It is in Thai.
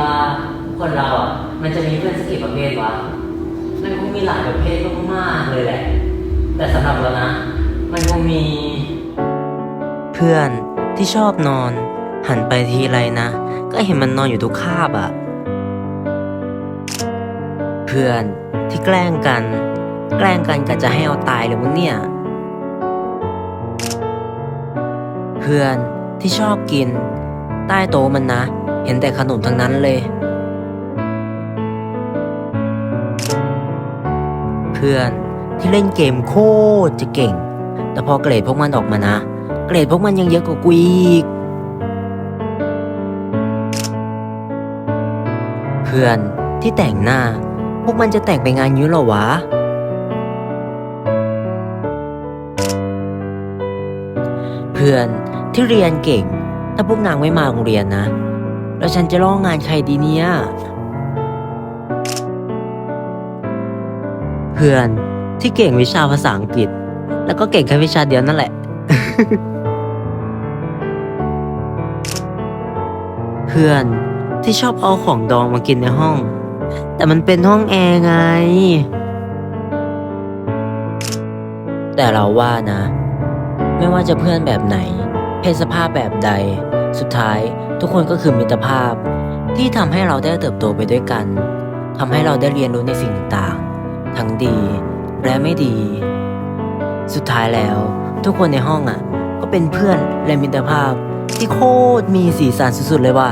ว่าคนเราอะ มันจะมีเพื่อนสักกี่ประเภทวะ มันคงมีหลายประเภทมากๆเลยแหละ แต่สำหรับเรานะ มันคงมี เพื่อนที่ชอบนอน หันไปทีไรนะ ก็เห็นมันนอนอยู่ทุกคาบอะ เพื่อนที่แกล้งกัน แกล้งกันกะจะให้เอาตายเลยมึงเนี่ย เพื่อนที่ชอบกิน ใต้โต๊ะมันนะ เห็นแต่ขนมทั้งนั้นเลย เพื่อนที่เล่นเกมโคตรจะเก่ง แต่พอเกรดพวกมันออกมานะ เกรดพวกมันยังเยอะกว่ากูอีก เพื่อนที่แต่งหน้า พวกมันจะแต่งไปงานยุ้เหรอวะ เพื่อนที่เรียนเก่ง ถ้าพวกนางไม่มาโรงเรียนนะ แล้วฉันจะร้องงานใครดีเนี่ย เพื่อนที่เก่งวิชาภาษาอังกฤษ แล้วก็เก่งแค่วิชาเดียวนั่นแหละ เพื่อนที่ชอบเอาของดองมากินในห้อง แต่มันเป็นห้องแอร์ไง แต่เราว่านะ ไม่ว่าจะเพื่อนแบบไหน เพศสภาพแบบใด สุดท้ายทุกคนก็คือมิตรภาพ ที่ทำให้เราได้เติบโตไปด้วยกันทำให้เราได้เรียนรู้ในสิ่งต่างๆ ทั้งดีและไม่ดี สุดท้ายแล้ว ทุกคนในห้องอะ ก็เป็นเพื่อนและมิตรภาพที่โคตรมีสีสันสุดๆเลยว่ะ